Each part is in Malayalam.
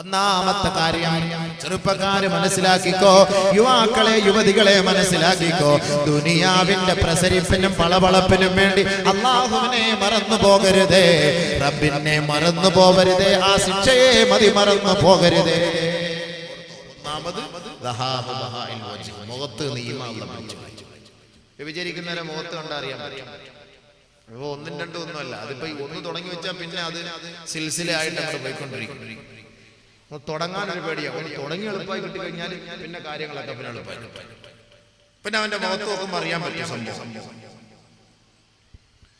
ഒന്നാമത്തെ കാര്യം ചെറുപ്പക്കാര് മനസ്സിലാക്കിക്കോ യുവാക്കളെ യുവതികളെ മനസ്സിലാക്കിക്കോ. ദുനിയാവിന്റെ പ്രസരിപ്പിനും പളവളപ്പിനും വേണ്ടി അള്ളാഹുവിനെ മറന്നു പോകരുതേ. റബ്ബിനെ മറന്നു പോകരുതേ. ആ ശിക്ഷയെ മതി മറന്നു പോകരുതേ. ഒന്നാമത്. മുഖത്ത് വ്യഭിചരിക്കുന്നവരെ മുഖത്ത് കണ്ടറിയാൻ പറ്റും. ഇപ്പൊ ഒന്നും രണ്ടും ഒന്നുമല്ല അതിപ്പോ ഒന്ന് തുടങ്ങി വെച്ചാൽ പിന്നെ അത് സിൽസിലായിട്ട് അവിടെ പോയിക്കൊണ്ടിരിക്കും. ഒന്ന് തുടങ്ങാൻ ഒരു പേടിയാ. ഒന്ന് തുടങ്ങി എളുപ്പമായി കിട്ടിക്കഴിഞ്ഞാൽ പിന്നെ കാര്യങ്ങളൊക്കെ പിന്നെ എളുപ്പമായി പിന്നെ അവന്റെ മുഖത്ത് നോക്കുമ്പോൾ അറിയാൻ പറ്റും സംഭവം.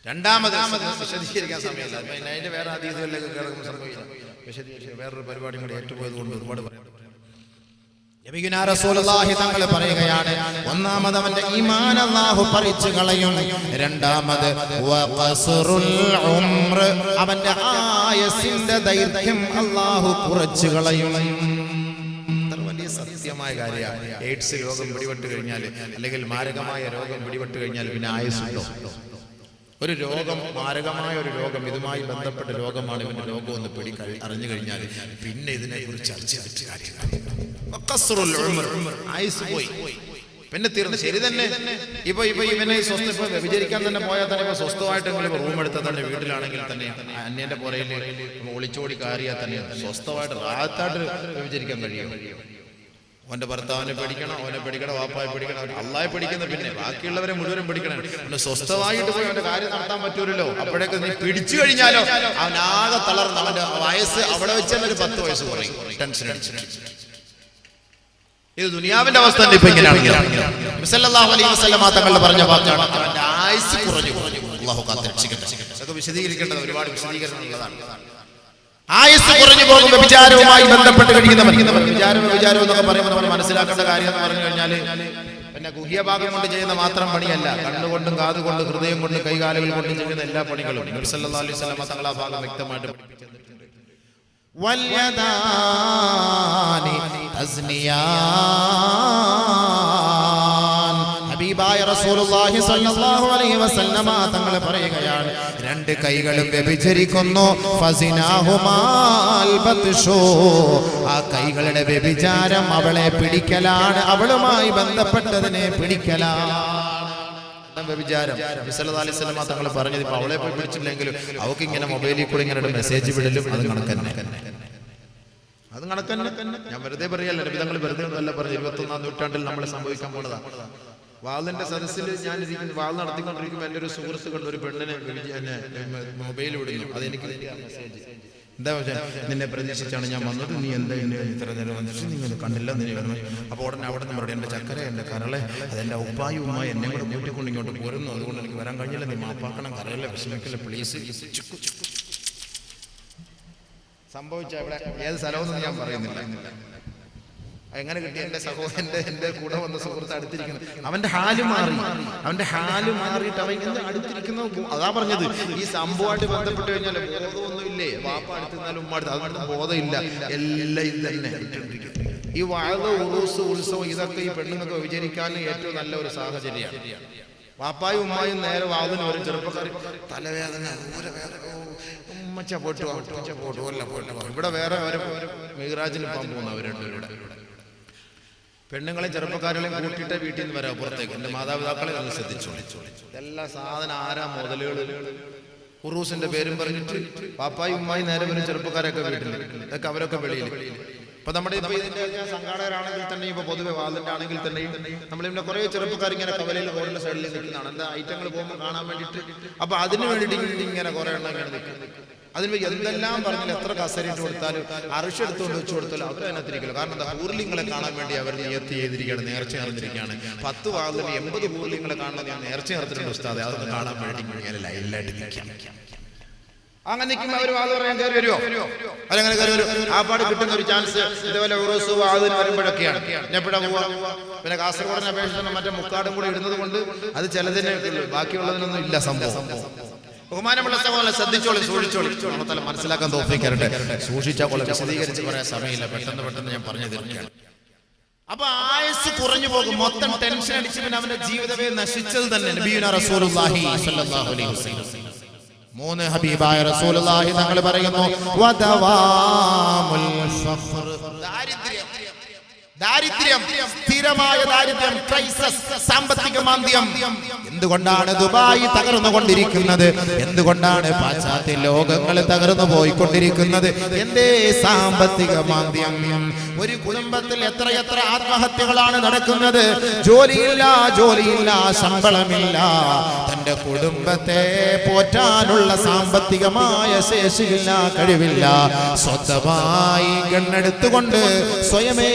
രണ്ടാമത് വിശദീകരിക്കാൻ സമയമില്ല. അതിന്റെ വേറെ അതീതികളിലേക്ക് കിടക്കുന്ന സംഭവിക്കാം വിശദീകരിച്ച് വേറൊരു പരിപാടി കൂടി ഏറ്റുപോയത് കൊണ്ട് ഒരുപാട് പറയാം തങ്ങൾ പറയുകയാണ് ഒന്നാമത് അവന്റെ ഈമാൻ അല്ലാഹു പറിച്ചു കളയും രണ്ടാമത് അവന്റെ ആയസിന്റെ ദൈർഘ്യം അല്ലാഹു കുറച്ചു കളയും. സത്യമായ കാര്യമാണ്. എയ്ഡ്സ് രോഗം പിടിപെട്ട് കഴിഞ്ഞാൽ അല്ലെങ്കിൽ മാരകമായ രോഗം പിടിപെട്ട് കഴിഞ്ഞാൽ പിന്നെ ആയുസുണ്ടോ ഒരു രോഗം മാരകമായ ഒരു രോഗം ഇതുമായി ബന്ധപ്പെട്ട രോഗമാണ് ഇവന്റെ രോഗം ഒന്ന് പിടി അറിഞ്ഞു കഴിഞ്ഞാൽ പിന്നെ ഇതിനെ കുറിച്ച് ചർച്ച ചെയ്തിട്ട് പിന്നെ തീർന്നു ശരി തന്നെ. ഇപ്പൊ ഇപ്പൊ ഇവനെ സ്വസ്ഥ ഇപ്പൊ വിചാരിക്കാൻ തന്നെ പോയാൽ തന്നെ ഇപ്പൊ സ്വസ്ഥമായിട്ടെങ്കിലും റൂം എടുത്താൽ തന്നെ വീട്ടിലാണെങ്കിൽ തന്നെ അന്യന്റെ പുറയിൽ ഒളിച്ചോടി കയറിയാൽ തന്നെ സ്വസ്ഥമായിട്ട് റാത്തായിട്ട് വിചാരിക്കാൻ കഴിയും. അവന്റെ ഭർത്താവിനെ പഠിക്കണം അവനെ പഠിക്കണം വാപ്പായെ പഠിക്കണം അള്ളായി പേടിക്കുന്ന. പിന്നെ ബാക്കിയുള്ളവരെ മുഴുവനും പഠിക്കണം അവന് സ്വസ്ഥമായിട്ട് പോയി അവന്റെ കാര്യം നടത്താൻ പറ്റൂലല്ലോ. അപ്പോഴേക്ക് നീ പിടിച്ചു കഴിഞ്ഞാലോ? അവനാകെ തളർന്ന് അവന്റെ വയസ്സ് അവിടെ വെച്ച് തന്നെ ഒരു പത്ത് വയസ്സ് കുറയും. ടെൻഷൻ ഇത് ദുനിയാവിന്റെ അവസ്ഥ തന്നെ ഇപ്പൊ ഇങ്ങനെയാണ് സല്ലല്ലാഹു അലൈഹി വസല്ലമ തങ്ങൾ പറഞ്ഞ വാക്കാണ്. അവന്റെ ആയുസ് കുറഞ്ഞു കുറഞ്ഞു അള്ളാഹു അതൊക്കെ വിശദീകരിക്കേണ്ടത് ഒരുപാട് വിശദീകരണം ഉള്ളതാണ് ആയുസ് കുറഞ്ഞു പോകും വ്യഭിചാരവുമായി ബന്ധപ്പെട്ട് കഴിയുന്നവർ വിചാരം വിചാരം എന്നൊക്കെ പറയുമ്പോൾ നമ്മൾ മനസ്സിലാക്കേണ്ട കാര്യം എന്ന് പറഞ്ഞു കഴിഞ്ഞാൽ പിന്നെ ഗുഹ്യഭാഗം കൊണ്ട് ചെയ്യുന്ന മാത്രം പണിയല്ല. കണ്ണുകൊണ്ടും കാതുകൊണ്ടും ഹൃദയം കൊണ്ടും കൈകാലുകൾ കൊണ്ടും ചെയ്യുന്ന എല്ലാ പണികളും അലൈഹി സ്വലമ തങ്ങൾ ആ ഭാഗം വ്യക്തമായിട്ട് പഠിപ്പിച്ചിട്ടുണ്ട്. ഹബീബായ റസൂലുള്ളാഹി സ്വല്ലല്ലാഹു അലൈഹി വസല്ലമ തങ്ങൾ പറയുകയാണ് രണ്ട് കൈകളും വ്യഭിചരിക്കുന്നു. ഫസിനാഹുമാൽ ബത്ഷു. ആ കൈകളുടെ വ്യഭിചാരം അവളെ പിടിക്കലാണ് അവളുമായി ബന്ധപ്പെട്ടതിനെ പിടിക്കലാണ്. വ്യഭിചാരം? നബി സല്ലല്ലാഹു അലൈഹി വസല്ലമ തങ്ങൾ പറഞ്ഞത് ഇപ്പൊ അവളെ പോയി പിടിച്ചില്ലെങ്കിലും അവൾക്ക് ഇങ്ങനെ മൊബൈലിൽ കൂടെ ഇങ്ങനെ ഒരു മെസ്സേജ് വിടലും അത് കണക്കന്നെ. അത് കണക്കന്നെ. ഞാൻ വെറുതെ പറയല്ല തങ്ങൾ വെറുതെ ഒന്നല്ല പറഞ്ഞു ഇരുപത്തൊന്നാം നൂറ്റാണ്ടിൽ നമ്മൾ സംഭവിക്കാൻ പോണതാണ് വാളിന്റെ സദസ്സിൽ ഞാൻ ഇരിക്കുന്നു വാൾ നടത്തിക്കൊണ്ടിരിക്കുമ്പോൾ എന്റെ ഒരു സുഹൃത്ത് കണ്ട ഒരു പെണ്ണിനെ എന്നെ മൊബൈൽ വിടുന്നു അത് എനിക്ക് മെസ്സേജ് എന്താ വെച്ചാൽ നിന്നെ പ്രതീക്ഷിച്ചാണ് ഞാൻ വന്നത്. നീ എന്താ എന്നെ ഇത്ര നേരം വന്നിട്ട് നീ കണ്ടില്ല നീ വരണം അപ്പോൾ ഉടനെ അവിടെ നിന്ന് പറയും എന്റെ ചക്കര എന്റെ കരളെ അതെന്റെ ഉപ്പായി ഉമ്മ എന്നെ കൂടെ കൂട്ടിക്കൊണ്ട് ഇങ്ങോട്ട് പോരുന്നു. അതുകൊണ്ട് എനിക്ക് വരാൻ കഴിഞ്ഞില്ല. നീ മാപ്പാക്കണം കരളെ വിഷമിക്കില്ല പ്ലീസ് സംഭവിച്ച ഇവിടെ ഏത് സ്ഥലമെന്ന് ഞാൻ പറയുന്നില്ല. എങ്ങനെ കിട്ടി? എന്റെ സഹോദരന്റെ എന്റെ കൂടെ വന്ന സുഹൃത്ത് അടുത്തിരിക്കുന്നത് അവന്റെ ഹാൽ മാറി. അവന്റെ ഹാൽ മാറിയിട്ട് അവൻ ഇങ്ങനെ അടുത്തിരിക്കുന്ന അതാ പറഞ്ഞത്. ഈ സംഭവമായിട്ട് ബന്ധപ്പെട്ട് കഴിഞ്ഞാൽ ബോധമൊന്നുമില്ലേ? വാപ്പ അടുത്തിരുന്നാലും ഉമ്മ അടുത്ത് അതുകൊണ്ട് ബോധമില്ല. എല്ലാം ഇത് തന്നെ ഈ വാഴ ഉറൂസ് ഉത്സവം ഇതൊക്കെ ഈ പെണ്ണുങ്ങൾക്ക് വിചരിക്കാൻ ഏറ്റവും നല്ല ഒരു സാഹചര്യമാണ്. വാപ്പായും ഉമ്മായും നേരെ വാതിന് ഒരു ചെറുപ്പക്കാർ തലവേദന ഉമ്മച്ച പോട്ടു ഉമ്മച്ച പോട്ടു ഇവിടെ വേറെ മീറാജിന് പോകുന്നവരുണ്ട് ഇവിടെ. പെണ്ണുങ്ങളെ ചെറുപ്പക്കാരെയും കൂട്ടിയിട്ട് വീട്ടിൽ നിന്ന് വരാം പുറത്തേക്ക്. എന്റെ മാതാപിതാക്കളെ ഒന്ന് ശ്രദ്ധിച്ചോളിച്ചു എല്ലാ സാധനം ആരാ മുതലുകൾ? ഉറൂസിന്റെ പേരും പറഞ്ഞിട്ട് പാപ്പായും ഉമ്മായി നേരെ വരും ചെറുപ്പക്കാരൊക്കെ വീട്ടിൽ ഇതൊക്കെ അവരൊക്കെ വെളിയിൽ. ഇപ്പൊ നമ്മുടെ ഇപ്പൊ ഇതിന്റെ സംഘാടകരാണെങ്കിൽ തന്നെ ഇപ്പൊ പൊതുവെ വാതിന്റെ ആണെങ്കിൽ തന്നെയും നമ്മളിവിടെ കുറെ ചെറുപ്പക്കാർ ഇങ്ങനെ കവലയിൽ റോഡിന്റെ സൈഡിൽ നിൽക്കുന്നതാണ്. എന്താ ഐറ്റങ്ങൾ പോകുമ്പോൾ കാണാൻ വേണ്ടിയിട്ട്. അപ്പൊ അതിനു വേണ്ടിയിട്ട് ഇങ്ങനെ കുറെ എണ്ണം ഇങ്ങനെ നിൽക്കും. അതിന് എന്തെല്ലാം പറഞ്ഞാൽ എത്ര കസരിട്ട് കൊടുത്താലും അറിഷ് എടുത്തുകൊണ്ട് വെച്ച് കൊടുത്താലും അവർ അതിനകത്തിരിക്കില്ല. കാരണം എന്താ? ഊർലിങ്ങളെ കാണാൻ വേണ്ടി അവർ നിയത്തി ചെയ്തിരിക്കുകയാണ് നേർച്ച നടന്നിരിക്കുകയാണ്. പത്ത് വാതിന് എൺപത് ഊർലിങ്ങളെ കാണാൻ ഞാൻ നേർച്ച നേർത്തിട്ടുണ്ട് ഉസ്താദെ. അതൊക്കെ കാണാൻ വേണ്ടി ഇങ്ങനെ ലൈനിലായിട്ട് നിൽക്കാം. അങ്ങനെ നിൽക്കുമ്പോൾ അവർ വാത് പറയാൻ കയറി വരുമോ അവരങ്ങനെ കയറി വരും ആ പാട് കിട്ടുന്ന ഒരു ചാൻസ് ഇതേപോലെ ഉറൂസ് വാതിന് വരുമ്പോഴൊക്കെയാണ്. എപ്പോഴാ പോവാ? പിന്നെ കാസർഗോഡിനെ അപേക്ഷിച്ച് മറ്റേ മുക്കാടും കൂടി ഇടുന്നത് കൊണ്ട് അത് ചിലതിനെ ബാക്കിയുള്ളതിനൊന്നും ഇല്ല സംഭവം. ബഹുമാനമുള്ള സഹോദരൻ ശ്രദ്ധിച്ചോളി സൂക്ഷിച്ചോളി. നമ്മളെ മനസ്സിലാക്കാൻ തോന്നിക്കരട്ടെ സൂക്ഷിച്ചാൽ പോലെ വിശദീകരിച്ച് പറയാൻ സമയമില്ല. പെട്ടെന്ന് പെട്ടെന്ന് ഞാൻ പറഞ്ഞു തീർക്കുകയാണ്. അപ്പൊ ആയുസ് കുറഞ്ഞു പോകും. മൊത്തം ടെൻഷൻ അടിച്ച് പിന്നെ അവന്റെ ജീവിതമേ നശിച്ചത് തന്നെ മൂന്ന് ഹബീബായ റസൂലുള്ളാഹി തങ്ങൾ പറയുന്നു. ദാരിദ്ര്യം ദാരിദ്ര്യം സ്ഥിരമായ ദാരിദ്ര്യം ക്രൈസസ് സാമ്പത്തിക മാന്ദ്യം. എന്തുകൊണ്ടാണ് ദുബായി തകർന്നു കൊണ്ടിരിക്കുന്നത് എന്തുകൊണ്ടാണ് പാശ്ചാത്യ ലോകങ്ങൾ തകർന്നു പോയിക്കൊണ്ടിരിക്കുന്നത്? എന്തേ സാമ്പത്തിക മാന്ദ്യം? ഒരു കുടുംബത്തിൽ എത്രയെത്ര ആത്മഹത്യകളാണ് നടക്കുന്നത്? ജോലിയില്ല ജോലിയില്ല ശമ്പളമില്ല. തന്റെ കുടുംബത്തെ പോറ്റാനുള്ള സാമ്പത്തികമായ ശേഷിയില്ല കഴിവില്ല. സ്വന്തമായി ഗണ്ണെടുത്തുകൊണ്ട് സ്വയമേ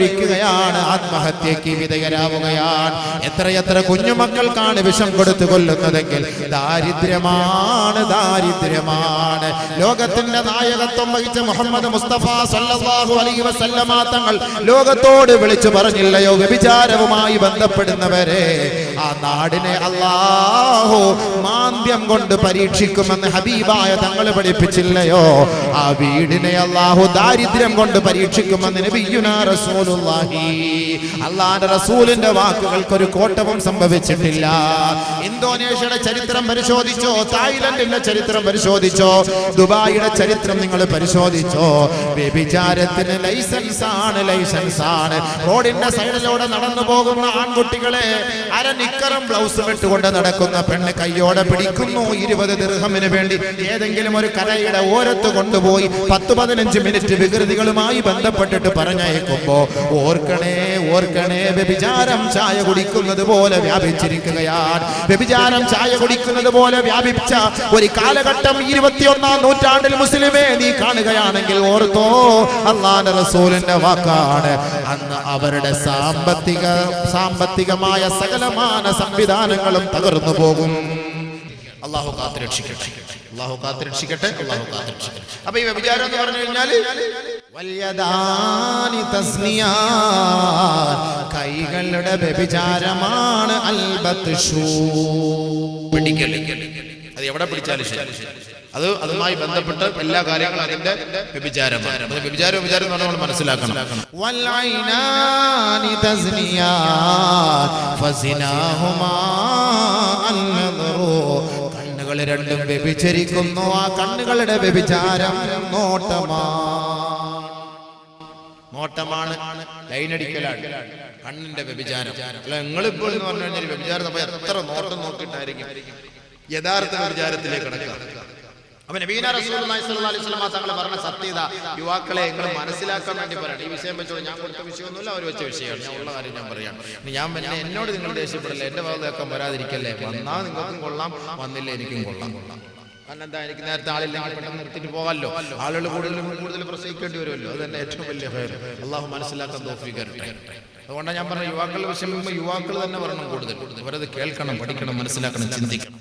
നിറയൊഴിക്കുകയാണ് ആത്മഹത്യക്ക് വിധേയരാവുകയാണ്. എത്രയെത്ര കുഞ്ഞുമക്കൾക്കാണ് വിഷം കൊടുത്തു കൊല്ലുന്നതെങ്കിൽ ദാരിദ്ര്യമാണ് ദാരിദ്ര്യമാണ്. ലോകത്തിന്റെ നായകത്വം വഹിച്ച മുഹമ്മദ് മുസ്തഫ സല്ലല്ലാഹു അലൈഹി വസല്ലമ തങ്ങൾ ലോകത്തോട് വിളിച്ചു പറഞ്ഞില്ലയോ? വ്യഭിചാരവുമായി ബന്ധപ്പെടുന്നവരെ ആ നാടിനെ അല്ലാഹു മാന്ദ്യം കൊണ്ട് പരീക്ഷിക്കുമെന്ന് ഹബീബായ തങ്ങൾ പഠിപ്പിച്ചില്ലയോ? ആ വീടിനെ അള്ളാഹു ദാരിദ്ര്യം കൊണ്ട് പരീക്ഷിക്കുമെന്ന് അള്ളാന്റെ റസൂലിന്റെ വാക്കുകൾക്ക് ഒരു കോട്ടവും സംഭവിച്ചിട്ടില്ല. ഇന്തോനേഷ്യയുടെ ചരിത്രം പരിശോധിച്ചോ തായ്ലൻഡിന്റെ ചരിത്രം പരിശോധിച്ചോ ദുബായിയുടെ ചരിത്രം നിങ്ങൾ പരിശോധിച്ചോ? വ്യഭിചാരത്തിന് ലൈസൻസ് ആണ് ലൈസൻസ് ആണ് റോഡിന്റെ സൈഡിലൂടെ നടന്നു പോകുന്ന ആൺകുട്ടികളെ അര നിക്കറും ബ്ലൗസും ഇട്ടുകൊണ്ട് നടക്കുന്ന പെണ്ണ് കയ്യോടെ പിടിക്കുന്നു ഇരുപത് ദീർഘമിന് വേണ്ടി ഏതെങ്കിലും ഒരു കലയുടെ ഓരത്ത് കൊണ്ടുപോയി പത്ത് പതിനഞ്ച് മിനിറ്റ് വികൃതികളുമായി ബന്ധപ്പെട്ടിട്ട് പറഞ്ഞയക്കുമ്പോ ഓർക്കണേ ഓർക്കണേ വ്യഭിചാരം ചായ കുടിക്കുന്നത് പോലെ വ്യാപിച്ചിരിക്കുകയാണ്. വ്യഭിചാരം ചായ കുടിക്കുന്നത് പോലെ വ്യാപിച്ച ഒരു കാലഘട്ടം ഇരുപത്തിയൊന്നാം നൂറ്റാണ്ടിൽ മുസ്ലിമേ നീ കാണുകയാണെങ്കിൽ ഓർത്തോ അള്ളാന്റെ റസൂലിന്റെ വാക്കാണ്. അന്ന് അവരുടെ സാമ്പത്തിക സാമ്പത്തികമായ സകലമാന സംവിധാനങ്ങളും തകർന്നു പോകും. അള്ളാഹു കാത്ത് രക്ഷിക്കട്ടെ അള്ളാഹു കാത്ത് രക്ഷിക്കട്ടെ അള്ളാഹു കാത്ത് രക്ഷിക്കട്ടെ അപ്പൊ ഈ വ്യഭിചാരം എന്ന് പറഞ്ഞു തസ്നിയാ കൈകളുടെ വ്യഭിചാരമാണ് അൽബത്ത് അത് എവിടെ പിടിച്ചാലും ശരി. അത് അതുമായി ബന്ധപ്പെട്ട് എല്ലാ കാര്യങ്ങളും അതിന്റെ വ്യഭിചാരമാണ്. അത് വ്യഭിചാരം വ്യഭിചാരം എന്ന് പറഞ്ഞാൽ നമ്മൾ മനസ്സിലാക്കണം. ഫസിനാഹുമാ കണ്ണുകൾ രണ്ടും വ്യഭിചരിക്കുന്നു. ആ കണ്ണുകളുടെ വ്യഭിചാരം നോട്ടമാണ് നോട്ടമാണ് ലൈനടിക്കലാണ്. കണ്ണിന്റെ വ്യഭിചാരം. അല്ല നിങ്ങളിപ്പോൾ എന്ന് പറഞ്ഞു കഴിഞ്ഞാൽ വ്യഭിചാരം എത്ര നോട്ടം നോക്കിയിട്ടായിരിക്കും? യഥാർത്ഥ വിചാരത്തിലേക്ക് കിടക്കുക. അപ്പൊ നബീന അലൈഹി വസല്ലം തങ്ങൾ പറഞ്ഞ സത്യത യുവാക്കളെ നിങ്ങൾ മനസ്സിലാക്കാൻ വേണ്ടി പറയണം. ഈ വിഷയം വെച്ചോളൂ. ഞാൻ കൊടുത്ത വിഷയമൊന്നുമില്ല അവർ വെച്ച വിഷയമാണ്. ഞാൻ ഉള്ള കാര്യം ഞാൻ പറയാം. ഞാൻ പിന്നെ എന്നോട് നിങ്ങൾ ദേഷ്യപ്പെടില്ല? എന്റെ ഭാഗത്തേക്കാൻ വരാതിരിക്കല്ലേ? വന്നാ നിങ്ങൾക്കും കൊള്ളാം വന്നില്ല എനിക്കും കൊള്ളാം. കാരണം എന്താ എനിക്ക് നേരത്തെ ആളില്ലെങ്കിൽ പെട്ടെന്ന് നിർത്തിയിട്ട് പോകാമല്ലോ. ആളുകൾ കൂടുതൽ കൂടുതൽ പ്രസവിക്കേണ്ടി വരുമല്ലോ. അത് തന്നെ ഏറ്റവും വലിയ ഫയർ അള്ളാഹു മനസ്സിലാക്കാൻ തോഫിക്കരട്ടെ അതുകൊണ്ടാണ് ഞാൻ പറഞ്ഞ യുവാക്കളുടെ വിഷയം യുവാക്കൾ തന്നെ പറയണം കൂടുതൽ. അവരത് കേൾക്കണം പഠിക്കണം മനസ്സിലാക്കണം ചിന്തിക്കണം.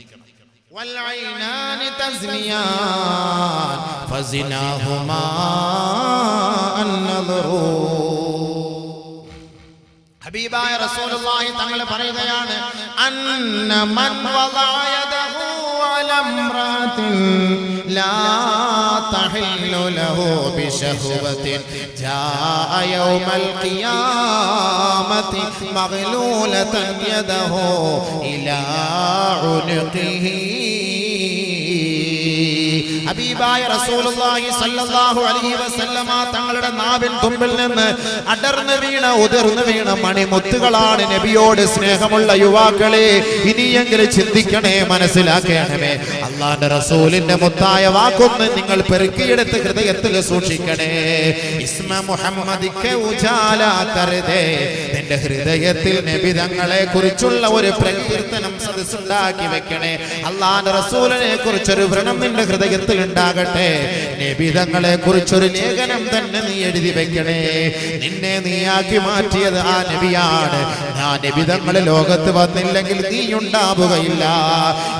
والعينان تزنيان فزناهما النظر ഹബീബായ റസൂലുള്ളാഹി തങ്ങൾ പറയുകയാണ് അന്ന മൻ വദഅ യദഹു അല ഇംറാത്തിൻ ലാ തഹില്ലു ലഹു ബിശഹവത്തിൻ ജാഅ യൗമൽ ഖിയാമത്തി മഗ്ലൂലതൻ യദഹു ഇലാ ഉനുഖിഹി ഹബീബായ റസൂലുള്ളാഹി സ്വല്ലല്ലാഹു അലൈഹി വസല്ലമ തങ്ങളുടെ നാവിൻ തുമ്പിൽ നിന്ന് അടർന്നു വീണ ഉതിർന്നു വീണ മണിമുത്തുകളാണ് നബിയോട് സ്നേഹമുള്ള യുവാക്കളെ ഇനിയെങ്കിലും ചിന്തിക്കണേ മനസ്സിലാക്കണമേ. അള്ളാന്റെ റസൂലിന്റെ മുത്തായ വാക്കൊന്ന് നിങ്ങൾ പെറുക്കിയെടുത്ത് ഹൃദയത്തിൽ സൂക്ഷിക്കണേ. ഇസ്മ മുഹമ്മദിക്ക് ഉജാല കരുതേ. നിന്റെ ഹൃദയത്തിൽ നബി തങ്ങളെ കുറിച്ചുള്ള ഒരു പ്രകീർത്തനം സദസ്സുണ്ടാക്കി വെക്കണേ. അള്ളാന്റെ റസൂലിനെ കുറിച്ചൊരു വ്രണം നിന്റെ ഹൃദയത്തിൽ ഉണ്ടാകട്ടെ. നിബിധങ്ങളെ കുറിച്ചൊരു ലേഖനം തന്നെ നീ എഴുതി വെക്കണേ. നിന്നെ നീയാക്കി മാറ്റിയത് ആ നബിയാണ്. ആ നബിതങ്ങൾ ലോകത്ത് വന്നില്ലെങ്കിൽ നീ ഉണ്ടാവുകയില്ല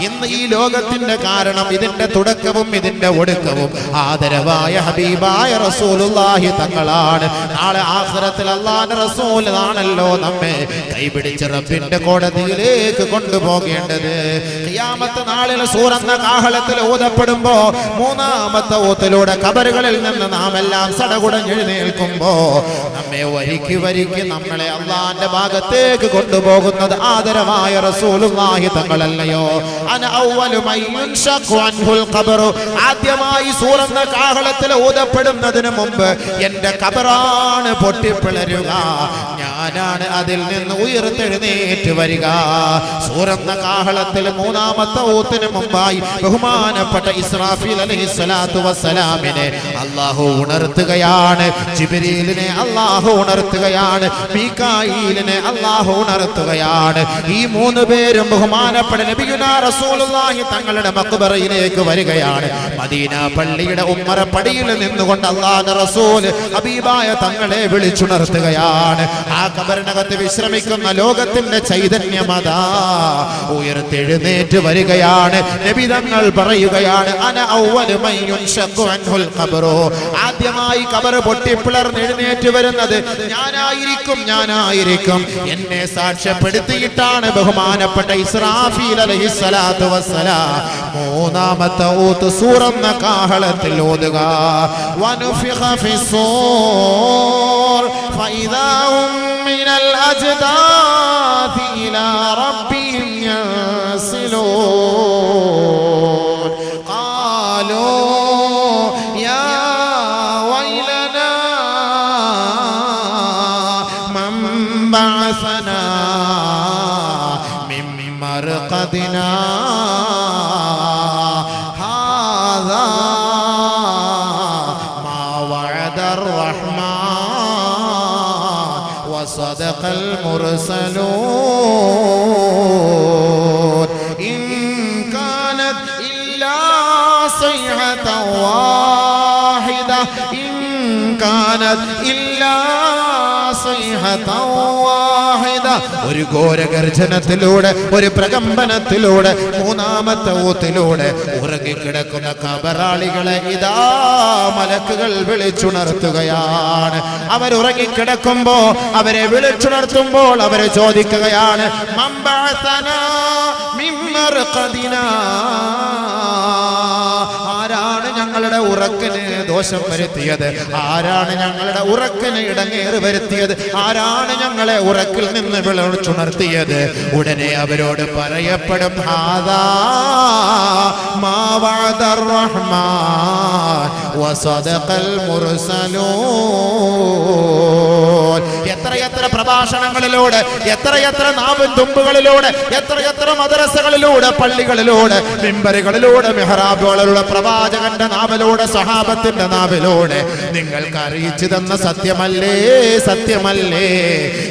ഇന്ന് ഈ ലോകത്തിന്റെ കാരണം ഇതിന്റെ തുടക്കവും ഇതിന്റെ ഒടുക്കവും. ആദരവായ ഹബീബായ റസൂലുള്ളാഹി തങ്ങളാണ്. നാളെ അള്ളാന്റെ റസൂൽ ആണല്ലോ നമ്മെ കൈപിടിച്ച് റബ്ബിന്റെ കോടതിയിലേക്ക് കൊണ്ടുപോകേണ്ടത്. ഖിയാമത്ത് നാളിൽ സൂറന്ന കാഹളത്തിൽ ഊതപ്പെടുമ്പോ മൂന്നാമത്തെ ഊത്തിലൂടെ കബറുകളിൽ നിന്ന് നാം എല്ലാം സടകുടഞ്ഞെഴുന്നേൽക്കുമ്പോ നമ്മെ വരിക്ക് വരിക്ക് നമ്മളെ അള്ളാന്റെ ഭാഗത്തേക്ക് കൊണ്ടുപോകുന്നത് ആദരമായ റസൂലുള്ളാഹി തങ്ങളല്ലയോ? അന അവ്വലു അൻഹുൽ ഖബറു. ആദ്യമായി സൂറന്ന കാഹളത്തിൽ ഊതപ്പെടുന്നതിന് മുമ്പ് എന്റെ ഖബറാണ് പൊട്ടിപ്പിളരുക. ഞാനാണ് അതിൽ നിന്ന് ഉയർത്തെഴുന്നേറ്റ് വരിക. സൂറന്ന കാഹളത്തിൽ മൂന്നാമത്തെ ഊത്തിന് മുമ്പായി ബഹുമാനപ്പെട്ട ഇസ്രാഫീൽ അലഹി സ്വലാത്തു വസ്സലാമിനെ അള്ളാഹു ഉണർത്തുകയാണ്. ജിബിരിലിനെ അള്ളാഹു ഉണർത്തുകയാണ്. മീക്കായിലിനെ അള്ളാഹു ഉണർത്തുകയാണ്. ഈ മൂന്ന് പേരും ബഹുമാനപ്പെട്ട റസൂലുള്ളാഹി തങ്ങളുടെ മക്ബറയിലേക്ക് വരികയാണ്. മദീന പള്ളിയുടെ ഉമ്മറ പടിയിൽ നിന്നുകൊണ്ട് അള്ളാഹ് റസൂൽ ഹബീബായ തങ്ങളെ വിളിച്ചുണർത്തുകയാണ്. ആ കബറിനകത്ത് വിശ്രമിക്കുന്ന ലോകത്തിന്റെ ചൈതന്യമത. ഉയർത്തെഴുന്നേറ്റ് വരികയാണ്. നബി തങ്ങൾ പറയുകയാണ് അന ആദ്യമായി കബർ പൊട്ടിപ്പിളർന്ന് എഴുന്നേറ്റ് വരുന്നത് ഞാനായിരിക്കും ഞാനായിരിക്കും. എന്നെ സാക്ഷ്യപ്പെടുത്തിയിട്ടാണ് ബഹുമാനപ്പെട്ട ഇസ്രാഫീൽ അലൈഹിസ്സലാത്തു വസ്സലാം. മൂന്നാമത്തെ ഊത്ത് സൂറന്ന കാഹളത്തിൽ ഓതുക. ഫൈദാ ഹും മിനൽ المرسلون. إن كانت إلا صيحة واحدة. إن كانت إلا صيحة واحدة ഒരു ഘോരഗർജനത്തിലൂടെ ഒരു പ്രകമ്പനത്തിലൂടെ മൂന്നാമത്തെ ഊത്തിലൂടെ ഉറങ്ങിക്കിടക്കുന്ന കബറാളികളെ ഇതാ മലക്കുകൾ വിളിച്ചുണർത്തുകയാണ് അവരുറങ്ങിക്കിടക്കുമ്പോ അവരെ വിളിച്ചുണർത്തുമ്പോൾ അവരെ ചോദിക്കുകയാണ് മമ്പഅസനാ മിൻ മർഖദിനാ. ആരാണ് ഞങ്ങളുടെ ഉറക്കിന് ദോഷം വരുത്തിയത്? ആരാണ് ഞങ്ങളുടെ ഉറക്കിന് ഇടങ്ങേറ് വരുത്തിയത്? ആരാണ് ഞങ്ങളെ ഉറക്കിൽ നിന്ന് വിളിച്ചുണർത്തിയത്? ഉടനെ അവരോട് പറയപ്പെടും ഹാദാ മാവാദർ റഹ്മാൻ വസദഖൽ മുർസലൂൻ എത്രയെത്ര പ്രഭാഷണങ്ങളിലൂടെ എത്രയെത്ര നാവിൻ തുമ്പുകളിലൂടെ എത്രയെത്ര മദ്രസകളിലൂടെ പള്ളികളിലൂടെ മിമ്പറുകളിലൂടെ മെഹറാബുകളിലൂടെ പ്രവാചകന്റെ നാവിലൂടെ സഹാബത്തിന്റെ നാവിലൂടെ നിങ്ങൾക്ക് അറിയിച്ചു തന്ന സത്യമല്ലേ സത്യമല്ലേ?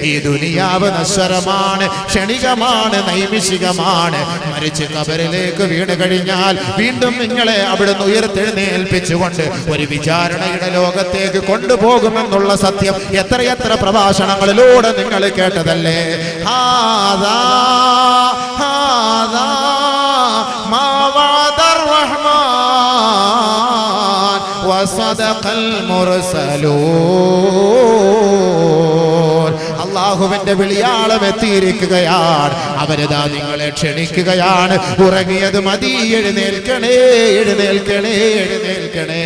ഈ ദുനിയാവ് നശ്വരമാണ് ക്ഷണികമാണ് നൈമിഷികമാണ്. മരിച്ച് കബറിലേക്ക് വീണ് കഴിഞ്ഞാൽ വീണ്ടും നിങ്ങളെ അവിടുന്ന് ഉയർത്തെഴുന്നേൽപ്പിച്ചുകൊണ്ട് ഒരു വിചാരണയുടെ ലോകത്തേക്ക് കൊണ്ടുപോകുമെന്നുള്ള സത്യം എത്രയെത്ര പ്രഭാഷണങ്ങളിലൂടെ നിങ്ങൾ കേട്ടതല്ലേ? ഹാദാ ഹാദാ മാവാദർ റഹ്മാൻ വസദഖൽ മുർസലൂൻ. അള്ളാഹുവിന്റെ വിളിയാളം എത്തിയിരിക്കുകയാണ്. അവരിതാ നിങ്ങളെ ക്ഷണിക്കുകയാണ്. ഉറങ്ങിയത് മതി. എഴുന്നേൽക്കണേ എഴുന്നേൽക്കണേ എഴുന്നേൽക്കണേ.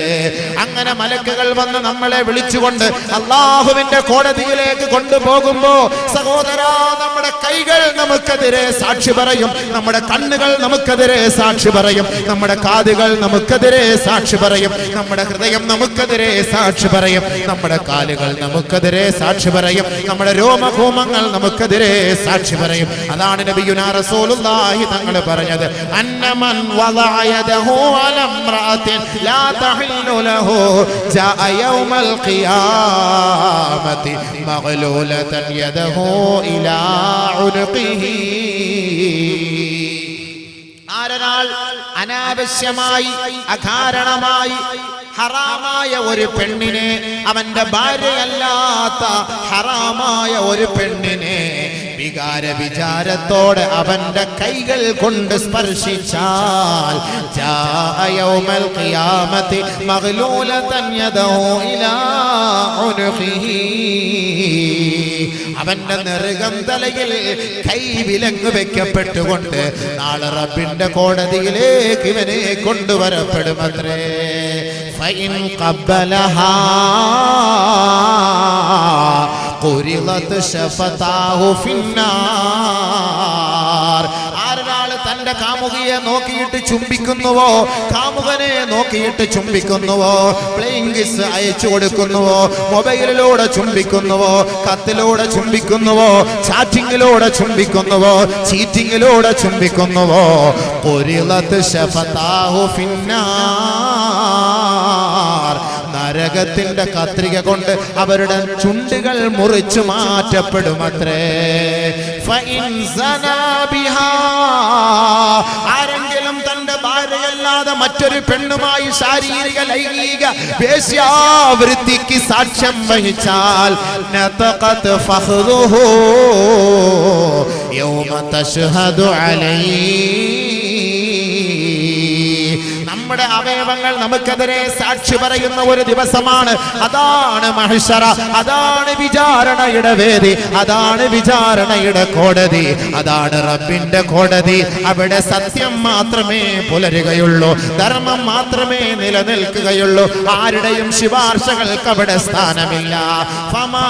അങ്ങനെ മലക്കുകൾ വന്ന് നമ്മളെ വിളിച്ചുകൊണ്ട് അള്ളാഹുവിന്റെ കോടതിയിലേക്ക് കൊണ്ടുപോകുമ്പോ സഹോദരാ നമ്മുടെ കൈകൾ നമുക്കെതിരെ സാക്ഷി പറയും. നമ്മുടെ കണ്ണുകൾ നമുക്കെതിരെ സാക്ഷി പറയും. നമ്മുടെ കാതുകൾ നമുക്കെതിരെ സാക്ഷി പറയും. നമ്മുടെ ഹൃദയം നമുക്കെതിരെ സാക്ഷി പറയും. നമ്മുടെ കാലുകൾ നമുക്കെതിരെ സാക്ഷി പറയും. നമ്മുടെ രോമഹോമങ്ങൾ നമുക്കെതിരെ സാക്ഷി പറയും. അതാണ് നബിയുനാ റസൂലുള്ളാഹി തങ്ങൾ പറഞ്ഞത്. അന്നമൻ വദഅ അലംറാതിൻ ലാ തഹില്ലു ലഹു ജാഅ യൗമൽ ഖിയാമത്തി മഗ്ലൂലതൻ യദഹു ഇലാ ഉനുഖിഹി ആരൊരാൾ അനാവശ്യമായി അകാരണമായി ഹറാമായ ഒരു പെണ്ണിനെ അവന്റെ ഭാര്യയല്ലാത്ത ഹറാമായ ഒരു പെണ്ണിനെ വികാര വിചാരത്തോടെ അവന്റെ കൈകൾ കൊണ്ട് സ്പർശിച്ചാൽ മഗ്ലൂലതൻ യദഹു ഇലാ അവന്റെ നെറുകം തലയിൽ കൈ വിലങ്ങ് വെക്കപ്പെട്ടുകൊണ്ട് നാളെ റബ്ബിന്റെ കോടതിയിലേക്ക് ഇവനെ കൊണ്ടുവരപ്പെടുമത്രേ. ഫൈൻ ആരൊരാൾ തന്റെ കാമുകിയെ നോക്കിയിട്ട് ചുംബിക്കുന്നുവോ? കാമുകനെ നോക്കിയിട്ട് ചുംബിക്കുന്നുവോ? പ്ലേയിങ് കിസ് അയച്ചു കൊടുക്കുന്നുവോ? മൊബൈലിലൂടെ ചുംബിക്കുന്നുവോ? കത്തിലൂടെ ചുംബിക്കുന്നുവോ? ചാറ്റിങ്ങിലൂടെ ചുംബിക്കുന്നുവോ? ചീറ്റിങ്ങിലൂടെ ചുംബിക്കുന്നുവോ? പൊരിളത്ത് ശഫതാഹു ഫിന്നാർ നരകത്തിന്റെ കത്രിക കൊണ്ട് അവരുടെ ചുണ്ടുകൾ മുറിച്ചു മാറ്റപ്പെടുമത്രേ. ആരെങ്കിലും തന്റെ ഭാര്യയല്ലാതെ മറ്റൊരു പെണ്ണുമായി ശാരീരിക ലൈംഗിക വേശ്യാവൃത്തിക്ക് സാക്ഷ്യം വഹിച്ചാൽ യോമ തശ്ഹദു അലൈഹി നമ്മുടെ അവയവങ്ങൾ നമുക്കെതിരെ സാക്ഷി പറയുന്ന ഒരു ദിവസമാണ്. അതാണ് മഹിഷറ അതാണ് വിചാരണയുടെ വേദി അതാണ് വിചാരണയുടെ കോടതി അതാണ് റബ്ബിന്റെ കോടതി. അവിടെ സത്യം മാത്രമേ പുലരുകയുള്ളൂ ധർമ്മം മാത്രമേ നിലനിൽക്കുകയുള്ളൂ. ആരുടെയും ശിപാർശകൾക്ക് അവിടെ സ്ഥാനമില്ല. ഫമാ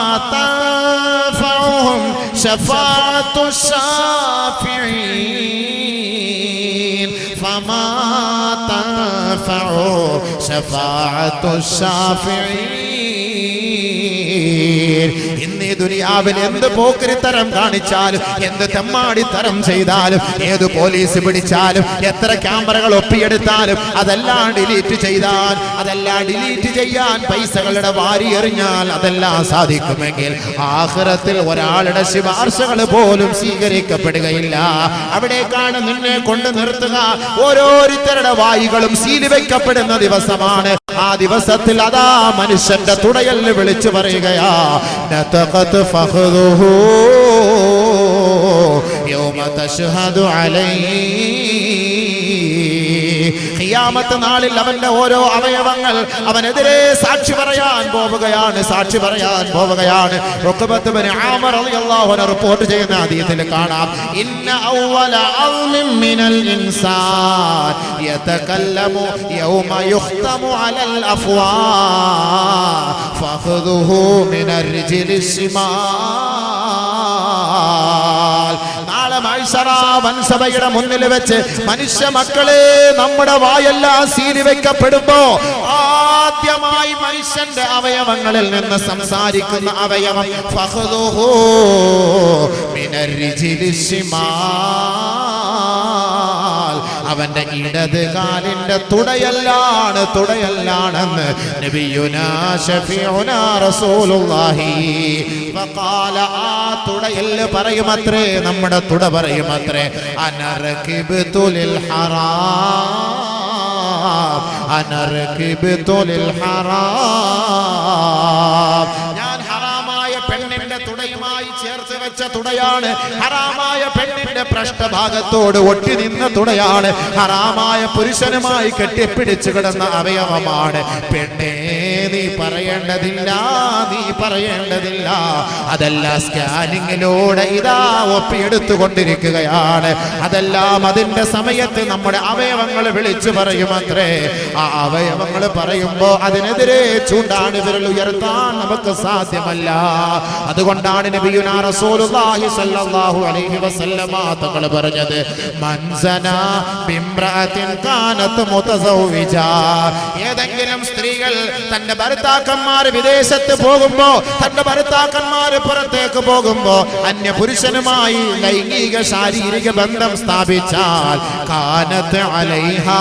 فما تنفع شفاعة الشافعين ദുനിയാവിൽ എന്ത് പോക്കരിത്തരം കാണിച്ചാലും എന്ത് തെമ്മാടിത്തരം ചെയ്താലും ഏത് പോലീസ് പിടിച്ചാലും എത്ര ക്യാമറകൾ ഒപ്പിയെടുത്താലും അതെല്ലാം ഡിലീറ്റ് ചെയ്താൽ അതെല്ലാം ഡിലീറ്റ് ചെയ്യാൻ പൈസകളുടെ വാരി എറിഞ്ഞാൽ അതെല്ലാം സാധിക്കുമെങ്കിൽ ആഹ്റത്തിൽ ഒരാളുടെ ശിപാർശകൾ പോലും സ്വീകരിക്കപ്പെടുകയില്ല. അവിടേക്കാണ് നിന്നെ കൊണ്ട് നിർത്തുക. ഓരോരുത്തരുടെ വായികളും സീൽ വയ്ക്കപ്പെടുന്ന ദിവസമാണ്. ആ ദിവസത്തിൽ അതാ മനുഷ്യന്റെ തുടയൽ വിളിച്ചു പറയുകയാ യൗമ തശ്ഹദു ഖിയാമത്ത് നാളിൽ അവന്റെ ഓരോ അവയവങ്ങൾ അവനെതിരെ സാക്ഷി പറയാൻ പോവുകയാണ് സാക്ഷി പറയാൻ പോവുകയാണ്. റിപ്പോർട്ട് ചെയ്യുന്ന ഹദീസിൽ കാണാം. ഇന്ന മിനൽ ഇൻസാൻ യതകല്ലമു യൗമ അലൽ അഫ്വാ ഫഖദുഹു മിനർ റിജ്ലി ശിമാൽ നാളെ മത്സര വൻസഭയുടെ മുന്നിൽ വെച്ച് മനുഷ്യ മക്കളെ നമ്മുടെ വായെല്ലാം സീരി വെക്കപ്പെടുമ്പോ ആദ്യമായി മനുഷ്യന്റെ അവയവങ്ങളിൽ നിന്ന് സംസാരിക്കുന്ന അവയവം അവന്റെ ഇടത് കാലിന്റെ തുടയല്ലാണ് തുടയല്ലാണെന്ന് നബിയുനാ ഷഫീഉനാ റസൂലുള്ളാഹി ആ തുടയിൽ പറയുമത്രേ നമ്മുടെ തുട പറയുമത്രേ അനർക്കിബ് തുലിൽ ഹറാം അനർക്കിബ് തുലിൽ ഹറാം. ഞാൻ ഹറാമായ പെണ്ണിന്റെ തുടയുമായി ചേർത്ത് വെച്ച തുടയാണ്. ഹറാമായ പെണ്ണിന്റെ പൃഷ്ഠഭാഗത്തോട് ഒട്ടി നിന്ന തുടയാണ്. ഹറാമായ പുരുഷനുമായി കെട്ടിപ്പിടിച്ചു കിടന്ന അവയവമാണ് പെണ്ണേ. പറയേണ്ടതില്ല നീ പറയേണ്ടതില്ല. അതല്ല സ്കാനിങ്ങിലൂടെ ഇതാ ഒപ്പിയെടുത്തു കൊണ്ടിരിക്കുകയാണ് അതെല്ലാം അതിന്റെ സമയത്ത് നമ്മുടെ അവയവങ്ങൾ വിളിച്ചു പറയുമത്രേ. ആ അവയവങ്ങൾ പറയുമ്പോ അതിനെതിരെ ചൂണ്ടാണ് വിരൽ ഉയർത്താൻ നമുക്ക് സാധ്യമല്ല. അതുകൊണ്ടാണ് നബിയുനാ റസൂലുള്ളാഹി സ്വല്ലല്ലാഹു അലൈഹി വസല്ലമ തങ്ങൾ പറഞ്ഞത് ഏതെങ്കിലും സ്ത്രീകൾ തന്റെ ഭർത്താക്കന്മാർ വിദേശത്ത് പോകുമ്പോ തന്റെ ഭർത്താക്കന്മാർ പുറത്തേക്ക് പോകുമ്പോ അന്യ പുരുഷനുമായി ലൈംഗിക ശാരീരിക ബന്ധം സ്ഥാപിച്ചാൽ കാനത്ത് അലൈഹാ